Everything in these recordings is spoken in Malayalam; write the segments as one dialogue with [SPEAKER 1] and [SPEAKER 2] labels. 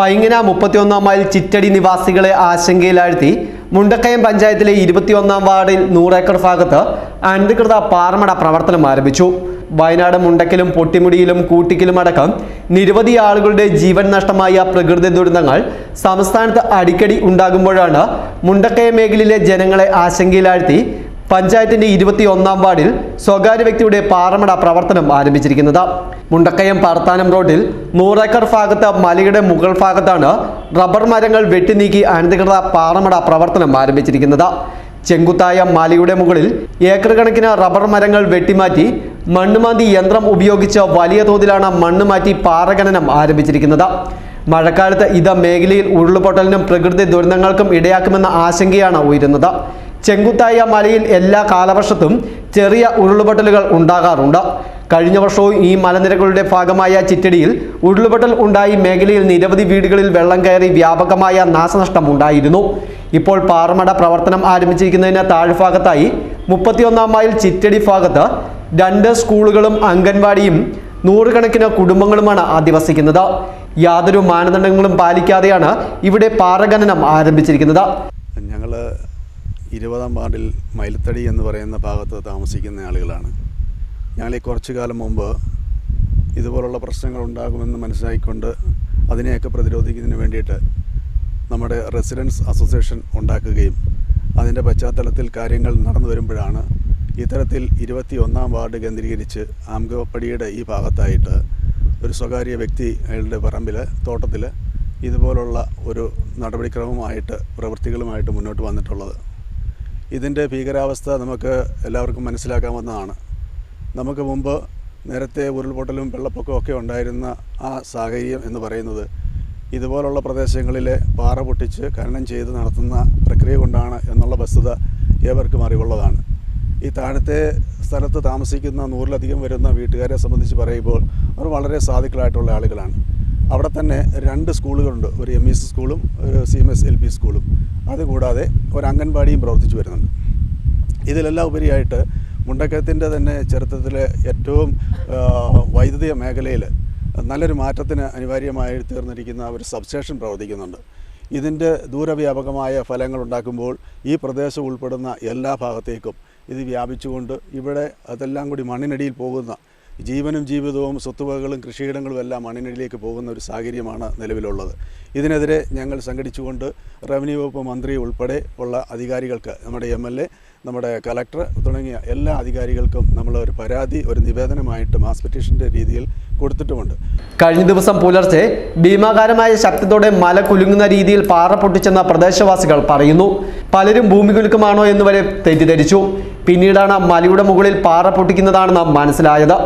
[SPEAKER 1] പൈങ്ങന മുപ്പത്തിയൊന്നാം മൈൽ ചിറ്റടി നിവാസികളെ ആശങ്കയിലാഴ്ത്തി മുണ്ടക്കയം പഞ്ചായത്തിലെ ഇരുപത്തിയൊന്നാം വാർഡിൽ നൂറേക്കർ ഭാഗത്ത് അനധികൃത പാർമട പ്രവർത്തനം ആരംഭിച്ചു. വയനാട് മുണ്ടക്കലും പൊട്ടിമുടിയിലും കൂട്ടിക്കലും അടക്കം നിരവധി ആളുകളുടെ ജീവൻ നഷ്ടമായ പ്രകൃതി ദുരന്തങ്ങൾ സംസ്ഥാനത്ത് അടിക്കടി ഉണ്ടാകുമ്പോഴാണ് മുണ്ടക്കയം മേഖലയിലെ ജനങ്ങളെ ആശങ്കയിലാഴ്ത്തി പഞ്ചായത്തിന്റെ ഇരുപത്തി ഒന്നാം വാർഡിൽ സ്വകാര്യ വ്യക്തിയുടെ പാറമട പ്രവർത്തനം ആരംഭിച്ചിരിക്കുന്നത്. മുണ്ടക്കയം പാർത്താനം റോഡിൽ നൂറേക്കർ ഭാഗത്ത് മലയുടെ മുകൾ ഭാഗത്താണ് റബ്ബർ മരങ്ങൾ വെട്ടിനീക്കി അനധികൃത പാറമട പ്രവർത്തനം ആരംഭിച്ചിരിക്കുന്നത്. ചെങ്കുത്തായ മലയുടെ മുകളിൽ ഏക്കർ കണക്കിന് റബ്ബർ മരങ്ങൾ വെട്ടിമാറ്റി മണ്ണുമാന്തി യന്ത്രം ഉപയോഗിച്ച് വലിയ തോതിലാണ് മണ്ണ് മാറ്റി പാറഖനനം ആരംഭിച്ചിരിക്കുന്നത്. മഴക്കാലത്ത് ഇത് മേഖലയിൽ ഉരുളുപൊട്ടലിനും പ്രകൃതി ദുരന്തങ്ങൾക്കും ഇടയാക്കുമെന്ന ആശങ്കയാണ് ഉയരുന്നത്. ചെങ്കുത്തായ മലയിൽ എല്ലാ കാലവർഷത്തും ചെറിയ ഉരുളുപൊട്ടലുകൾ ഉണ്ടാകാറുണ്ട്. കഴിഞ്ഞ വർഷവും ഈ മലനിരകളുടെ ഭാഗമായ ചിറ്റടിയിൽ ഉരുളുപൊട്ടൽ ഉണ്ടായി മേഖലയിൽ നിരവധി വീടുകളിൽ വെള്ളം കയറി വ്യാപകമായ നാശനഷ്ടം ഉണ്ടായിരുന്നു. ഇപ്പോൾ പാറമട പ്രവർത്തനം ആരംഭിച്ചിരിക്കുന്നതിന് താഴ്ഭാഗത്തായി മുപ്പത്തിയൊന്നാം മൈൽ ചിറ്റടി ഭാഗത്ത് രണ്ട് സ്കൂളുകളും അംഗൻവാടിയും നൂറുകണക്കിന് കുടുംബങ്ങളുമാണ് അധിവസിക്കുന്നത്. യാതൊരു മാനദണ്ഡങ്ങളും പാലിക്കാതെയാണ് ഇവിടെ പാറഖനനം ആരംഭിച്ചിരിക്കുന്നത്.
[SPEAKER 2] ഞങ്ങൾ ഇരുപതാം വാർഡിൽ മയിലത്തടി എന്ന് പറയുന്ന ഭാഗത്ത് താമസിക്കുന്ന ആളുകളാണ്. ഞങ്ങൾ ഈ കുറച്ചു കാലം മുമ്പ് ഇതുപോലുള്ള പ്രശ്നങ്ങൾ ഉണ്ടാകുമെന്ന് മനസ്സിലാക്കിക്കൊണ്ട് അതിനെയൊക്കെ പ്രതിരോധിക്കുന്നതിന് വേണ്ടിയിട്ട് നമ്മുടെ റെസിഡൻസ് അസോസിയേഷൻ ഉണ്ടാക്കുകയും അതിന്റെ പശ്ചാത്തലത്തിൽ കാര്യങ്ങൾ നടന്നു വരുമ്പോഴാണ് ഇത്തരത്തിൽ ഇരുപത്തി ഒന്നാം വാർഡ് കേന്ദ്രീകരിച്ച് ആംഗപ്പടിയുടെ ഈ ഭാഗത്തായിട്ട് ഒരു സ്വകാര്യ വ്യക്തി അയാളുടെ പറമ്പിൽ തോട്ടത്തിൽ ഇതുപോലുള്ള ഒരു നടപടിക്രമമായിട്ട് പ്രവൃത്തികളുമായിട്ട് മുന്നോട്ട് വന്നിട്ടുള്ളത്. ഇതിന്റെ ഭീകരാവസ്ഥ നമുക്ക് എല്ലാവർക്കും മനസ്സിലാക്കാവുന്നതാണ്. നമുക്ക് മുമ്പ് നേരത്തെ ഉരുൾപൊട്ടലും വെള്ളപ്പൊക്കവും ഒക്കെ ഉണ്ടായിരുന്ന ആ സാഹചര്യം എന്ന് പറയുന്നത് ഇതുപോലുള്ള പ്രദേശങ്ങളിലെ പാറ പൊട്ടിച്ച് ഖനനം ചെയ്ത് നടത്തുന്ന പ്രക്രിയ കൊണ്ടാണ് എന്നുള്ള വസ്തുത ഏവർക്കും അറിവുള്ളതാണ്. ഈ താഴത്തെ സ്ഥലത്ത് താമസിക്കുന്ന നൂറിലധികം വരുന്ന വീട്ടുകാരെ സംബന്ധിച്ച് പറയുമ്പോൾ അവർ വളരെ സാധുക്കളായിട്ടുള്ള ആളുകളാണ്. അവിടെ തന്നെ രണ്ട് സ്കൂളുകളുണ്ട്. ഒരു എം ഇ എസ് സ്കൂളും ഒരു C M S L P സ്കൂളും. അതുകൂടാതെ ഒരു അംഗൻവാടിയും പ്രവർത്തിച്ചു വരുന്നുണ്ട്. ഇതിലെല്ലാം ഉപരിയായിട്ട് മുണ്ടക്കയത്തിന്റെ തന്നെ ചരിത്രത്തിലെ ഏറ്റവും വൈദ്യുതി മേഖലയിൽ നല്ലൊരു മാറ്റത്തിന് അനിവാര്യമായി തീർന്നിരിക്കുന്ന ഒരു സബ്സ്റ്റേഷൻ പ്രവർത്തിക്കുന്നുണ്ട്. ഇതിന്റെ ദൂരവ്യാപകമായ ഫലങ്ങൾ ഉണ്ടാക്കുമ്പോൾ ഈ പ്രദേശം ഉൾപ്പെടുന്ന എല്ലാ ഭാഗത്തേക്കും ഇത് വ്യാപിച്ചുകൊണ്ട് ഇവിടെ അതെല്ലാം കൂടി മണ്ണിനടിയിൽ പോകുന്ന ജീവനും ജീവിതവും സ്വത്തുവകകളും കൃഷിയിടങ്ങളും എല്ലാം മണ്ണിനടിയിലേക്ക് പോകുന്ന ഒരു സാഹചര്യമാണ് നിലവിലുള്ളത്. ഇതിനെതിരെ ഞങ്ങൾ സംഘടിച്ചുകൊണ്ട് റവന്യൂ വകുപ്പ് മന്ത്രി ഉൾപ്പെടെ ഉള്ള അധികാരികൾക്ക് നമ്മുടെ എം എൽ എ നമ്മുടെ കലക്ടർ തുടങ്ങിയ എല്ലാ അധികാരികൾക്കും നമ്മൾ ഒരു പരാതി ഒരു നിവേദനമായിട്ട് മാസ് പെറ്റീഷന്റെ രീതിയിൽ കൊടുത്തിട്ടുമുണ്ട്.
[SPEAKER 1] കഴിഞ്ഞ ദിവസം പുലർച്ചെ ഭീമാകാരമായ ശക്തിയോടെ മല കുലുങ്ങുന്ന രീതിയിൽ പാറ പൊട്ടിച്ചെന്ന പ്രദേശവാസികൾ പറയുന്നു പലരും ഭൂമി കുലുക്കമാണോ എന്നുവരെ തെറ്റിദ്ധരിച്ചു. പിന്നീടാണ് മലയുടെ മുകളിൽ പാറ പൊട്ടിക്കുന്നതാണ് നാം മനസ്സിലായത്.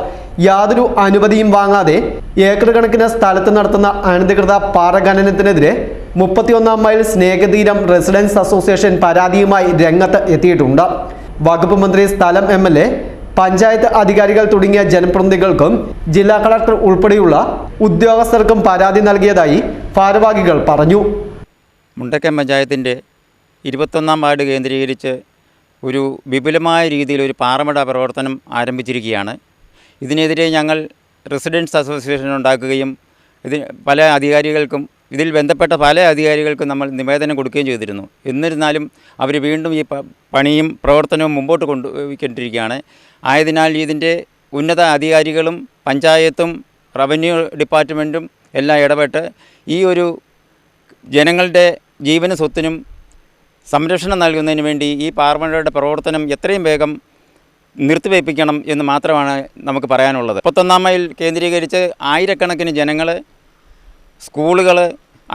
[SPEAKER 1] യാതൊരു അനുമതിയും വാങ്ങാതെ ഏക്കർ കണക്കിന് സ്ഥലത്ത് നടത്തുന്ന അനധികൃത പാറ ഖനനത്തിനെതിരെ മുപ്പത്തിയൊന്നാം മൈൽ സ്നേഹതീരം റെസിഡൻസ് അസോസിയേഷൻ പരാതിയുമായി രംഗത്ത് എത്തിയിട്ടുണ്ട്. വകുപ്പ് മന്ത്രി സ്ഥലം എ പഞ്ചായത്ത് അധികാരികൾ തുടങ്ങിയ ജനപ്രതിനിധികൾക്കും ജില്ലാ കളക്ടർ ഉൾപ്പെടെയുള്ള ഉദ്യോഗസ്ഥർക്കും പരാതി നൽകിയതായി ഭാരവാഹികൾ പറഞ്ഞു.
[SPEAKER 3] മുണ്ടക്കം പഞ്ചായത്തിന്റെ ഇരുപത്തൊന്നാം വാർഡ് കേന്ദ്രീകരിച്ച് ഒരു വിപുലമായ രീതിയിൽ ഒരു പാറമട പ്രവർത്തനം ആരംഭിച്ചിരിക്കുകയാണ്. ഇതിനെതിരെ ഞങ്ങൾ റെസിഡൻസ് അസോസിയേഷൻ ഉണ്ടാക്കുകയും ഇതിന് പല അധികാരികൾക്കും ഇതിൽ ബന്ധപ്പെട്ട പല അധികാരികൾക്കും നമ്മൾ നിവേദനം കൊടുക്കുകയും ചെയ്തിരുന്നു. എന്നിരുന്നാലും അവർ വീണ്ടും ഈ പണിയും പ്രവർത്തനവും മുമ്പോട്ട് കൊണ്ടുപോയിക്കൊണ്ടിരിക്കുകയാണ്. ആയതിനാൽ ഇതിന്റെ ഉന്നത അധികാരികളും പഞ്ചായത്തും റവന്യൂ ഡിപ്പാർട്ട്മെന്റും എല്ലാം ഇടപെട്ട് ഈ ഒരു ജനങ്ങളുടെ ജീവന സ്വത്തിനും സംരക്ഷണം നൽകുന്നതിന് വേണ്ടി ഈ പാർമഴയുടെ പ്രവർത്തനം എത്രയും വേഗം നിർത്തിവയ്പ്പിക്കണം എന്ന് മാത്രമാണ് നമുക്ക് പറയാനുള്ളത്. മുപ്പത്തൊന്നാം മൈൽ കേന്ദ്രീകരിച്ച് ആയിരക്കണക്കിന് ജനങ്ങൾ സ്കൂളുകൾ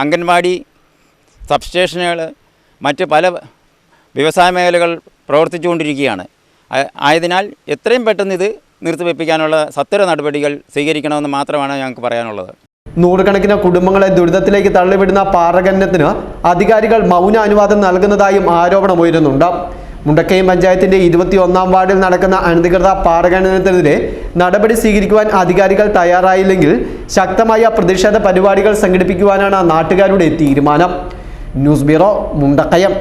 [SPEAKER 3] അംഗൻവാടി സബ്സ്റ്റേഷനുകൾ മറ്റ് പല വ്യവസായ മേഖലകൾ പ്രവർത്തിച്ചുകൊണ്ടിരിക്കുകയാണ്. ആയതിനാൽ എത്രയും പെട്ടെന്ന് ഇത് നിർത്തിവെപ്പിക്കാനുള്ള സത്വര നടപടികൾ സ്വീകരിക്കണമെന്ന് മാത്രമാണ് ഞങ്ങൾക്ക് പറയാനുള്ളത്.
[SPEAKER 1] നൂറുകണക്കിന് കുടുംബങ്ങളെ ദുരിതത്തിലേക്ക് തള്ളിവിടുന്ന പാറഖനനത്തിന് അധികാരികൾ മൗന അനുവാദം നൽകുന്നതായും ആരോപണമുയരുന്നുണ്ട് മുണ്ടക്കയം പഞ്ചായത്തിന്റെ ഇരുപത്തി ഒന്നാം വാർഡിൽ നടക്കുന്ന അനധികൃത പാറഖനനത്തിനെതിരെ നടപടി സ്വീകരിക്കുവാൻ അധികാരികൾ തയ്യാറായില്ലെങ്കിൽ ശക്തമായ പ്രതിഷേധ പരിപാടികൾ സംഘടിപ്പിക്കുവാനാണ് നാട്ടുകാരുടെ തീരുമാനം. News bureau Mundakkayam.